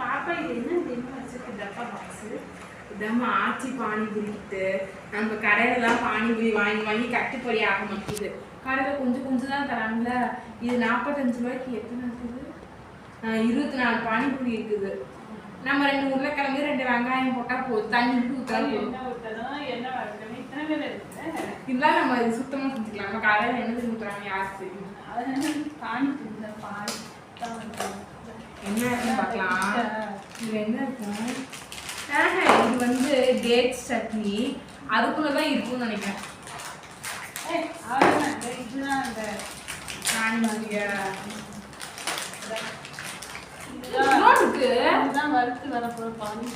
பாப்பா இது என்ன தெரியுமா வச்சிருக்க? டப்பா பாக்ஸ் இதம்மா ஆச்சி பானிபூரி கிட்டு. நம்ம கடையிலலாம் பானிபூரி வாங்கி வாங்கி கட்டுப்படி ஆக மாட்டேங்குது. கடையில் கொஞ்சம் கொஞ்சம் தான் தராங்கள இது நாற்பத்தஞ்சு ரூபாய்க்கு எத்தனை இருக்குது? இருபத்தி நாலு பானிபூரி இருக்குது. நம்ம ரெண்டு உருளைக்கிழங்கு ரெண்டு வெங்காயம் போட்டால் போதும். தண்ணி ஊற்றா இதெல்லாம் நம்ம இது சுத்தமாக செஞ்சுக்கலாம். நம்ம கடையில் என்ன ஊற்றுறாங்க யாருக்கு தெரியும்? அது பானி இந்த பால் தான். என்ன பார்க்கலாம். இது என்ன இருக்கும் இது வந்து டேட் சட்னி. அதுக்குள்ள தான் இருக்கும்னு நினைக்கிறேன். இதுதான் அந்த வறுத்து வரப்போற பானி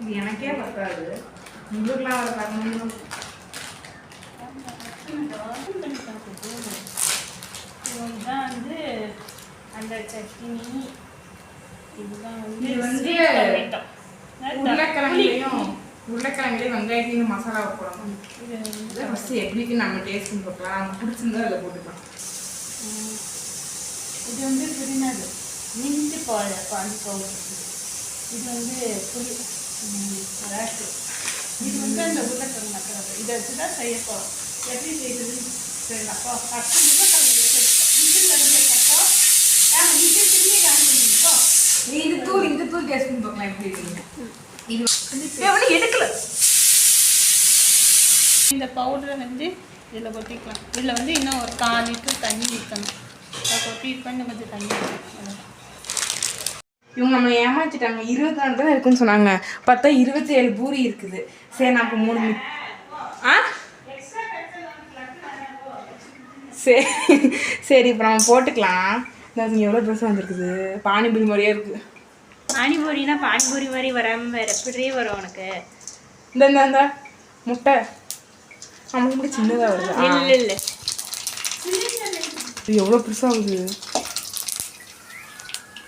இது எனக்கே பத்தாது. உங்களுக்குலாம் வர பண்ணணும் இதுதான் வந்து அந்த சட்னி இது வந்து. உருளைக்கிழங்குலையும் உருளைக்கிழங்குலையும் வெங்காயத்தையும் மசாலா போடணும். இது ஃபஸ்ட்டு எப்படிக்கு நம்ம டேஸ்ட் நமக்கு பிடிச்சிருந்தா அதில் போட்டுக்கலாம். இது வந்து புதினது மின்ட்டு பால் பால் பவுடர் இது வந்து புளி. ராட்டு இது வந்து அந்த உருளைக்கிழங்கு மசாலா இதை வச்சு தான் செய்ய போகிறோம் எப்படி செய்யுதுன்னு தெரியல. அப்போ ஃபஸ்ட்டு உருளைக்கிழங்கு வேக தூள் டேஸ்ட் பண்ணி பார்க்கலாம் எப்படி இருக்குங்க இது எடுக்கல. இந்த பவுடரை வந்து இதில் கொட்டிக்கலாம். இதில் வந்து இன்னும் ஒரு கால் லிட்டர் தண்ணி ஊற்றணும் அதை கொட்டிட்டு இன்னும் கொஞ்சம் தண்ணி ஊற்றணும் இவங்க நம்ம ஏமாத்திட்டாங்க. இருபத்தி நாலு தான் இருக்குன்னு சொன்னாங்க. பார்த்தா இருபத்தி ஏழு பூரி இருக்குது. சரி நம்ம மூணு மி- ஆ? சரி சரி இப்போ நம்ம போட்டுக்கலாம். இங்கே எவ்வளோ ட்ரெஸ் வந்திருக்குது? பானிபூரி மாதிரியே இருக்குது பானிபூரினா பானிபூரி மாதிரி வராமல் வேறு எப்படியே வரும் உனக்கு? இந்த இந்த முட்டை. நமக்கு மட்டும் சின்னதாக வருது. இல்லை இல்லை. இது எவ்வளோ பெருசாகுது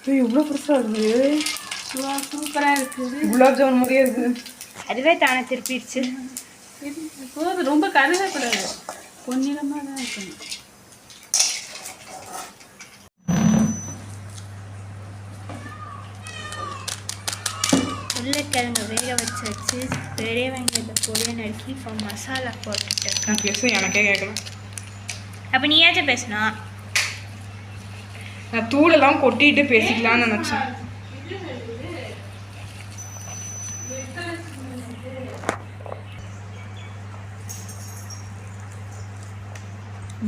இது எவ்வளோ பெருசாகுது சூப்பராக இருக்குது. குலாப் ஜாமுன் மாதிரியே இருக்குது அதுவே தானே திருப்பிடுச்சு. போதும் ரொம்ப கருகக்கூடாது. பொன்னிறமாக தான் இருக்கணும். உருளைக்கிழங்கு வேக வச்சு வச்சு பெரிய வெங்காயத்தை பொடியை நறுக்கி இப்போ மசாலா போட்டுட்டு இருக்கேன் பேச எனக்கே கேட்கலாம் அப்போ நீயாச்சும் பேசணும் நான் தூளெல்லாம் கொட்டிட்டு பேசிக்கலாம்னு நினச்சேன்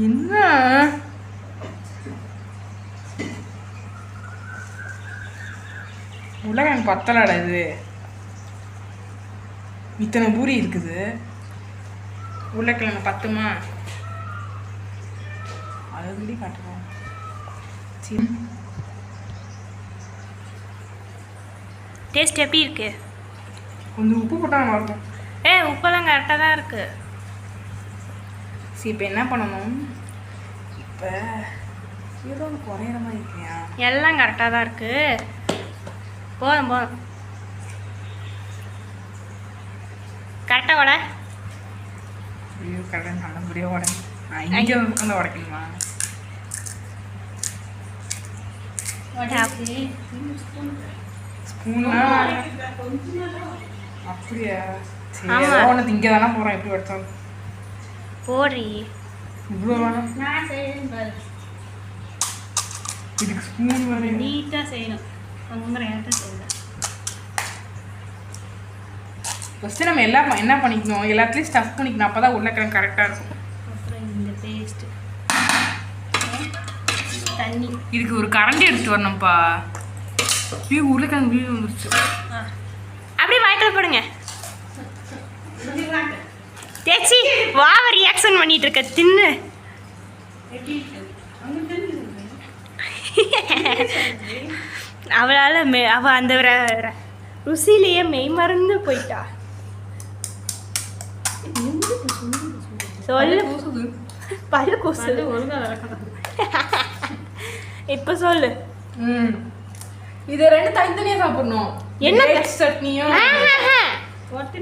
என்ன உலகம் பத்தலடா இது இத்தனை பூரி இருக்குது. உருளைக்கிழங்கு பத்துமா? அதுபடி காட்டுறோம். சரி டேஸ்ட் எப்படி இருக்கு? கொஞ்சம் உப்பு போட்டால் இருக்கும். ஏ உப்பெல்லாம் கரெக்டாக தான் இருக்கு. சரி இப்போ என்ன பண்ணணும்? இப்போ ஏதோ குறையிற மாதிரி இருக்கியா எல்லாம் கரெக்டாக தான் இருக்கு. போதும் போதும். கரெக்டாக வட ஐயோ கடை நல்லபடியாக உடனே இங்கே உட்காந்து உடைக்கணுமா ஸ்பூனா அப்படியா சரி ஆமா. ஏதோ ஒன்று திங்க தானே போகிறோம் எப்படி உடைச்சாலும் போடுறி இவ்வளோ வேணாம் நான் செய்யணும் இதுக்கு ஸ்பூன் வேணும் நீட்டாக செய்யணும் உங்களை எனக்கு செய்யணும் ஃபஸ்ட்டு நம்ம எல்லாம் என்ன பண்ணிக்கணும்? எல்லாத்துலேயும் ஸ்டஃப் பண்ணிக்கணும். அப்போ தான் உருளைக்கிழங்கு கரெக்டாக இருக்கும். அப்புறம் இந்த பேஸ்ட்டு தண்ணி. இதுக்கு ஒரு கரண்டி எடுத்து வரணும்ப்பா. ஐயோ உருளைக்கிழங்கு வீடு வந்துருச்சு அப்படியே வாய்க்கில் போடுங்க. தேச்சி வா ரியாக்ஷன் பண்ணிட்டு இருக்க. தின்னு. அவளால் மெ அவ அந்த ருசியிலேயே மெய் மறந்து போயிட்டா. சொல்லு பல்லு கூசுது இப்போ சொல்லு இதை ரெண்டு தனித்தனியாக சாப்பிடணும் என்ன சட்னியும்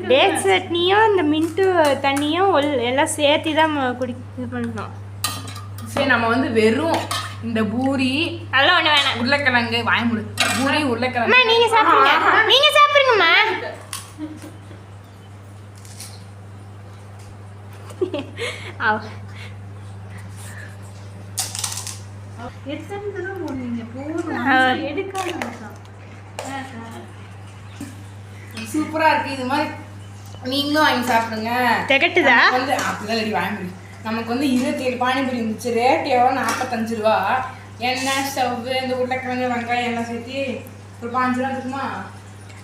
டேட் சட்னியும் இந்த மின்ட்டு தண்ணியும் எல்லாம் சேர்த்து தான் குடி இது பண்ணணும் சரி நம்ம வந்து வெறும் இந்த பூரி அதெல்லாம் ஒண்ணு வேணாம் உருளைக்கிழங்கு வாய்முடு பூரி உருளைக்கிழங்கு நீங்க சாப்பிடுங்க நீங்க சாப்பிடுங்கம்மா சூப்பரா இருக்கு. இது மாதிரி நீங்களும் வாங்கி சாப்பிடுங்க. திகட்டுதா? வந்து அப்படிலாம் ரெடி வாங்கி நமக்கு வந்து இருபத்தி ஏழு பானிபூரி இருந்துச்சு. ரேட் எவ்வளோ? நாற்பத்தஞ்சு ரூபா. எண்ணெய் ஸ்டவ் இந்த உருளைக்கிழங்கு வெங்காயம் எல்லாம் சேர்த்து ஒரு பாஞ்சு ரூபா இருக்குமா?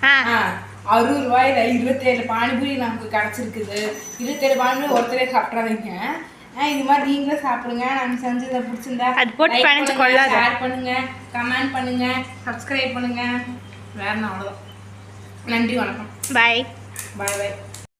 ஆ. அறுபது ரூபாயில இருபத்தேழு பானிபூரி நமக்கு கிடச்சிருக்குது. இருபத்தேழு பானிபூரி ஒருத்தரே சாப்பிட்றாதீங்க. இது மாதிரி நீங்களும் சாப்பிடுங்க. நாங்கள் செஞ்சதை பிடிச்சிருந்தா அது போட்டு பண்ணுங்க, கொள்ளாத. share பண்ணுங்க கமெண்ட் பண்ணுங்க சப்ஸ்கிரைப் பண்ணுங்க. வேற அவ்வளோதான் நன்றி வணக்கம். பாய் பாய் பாய்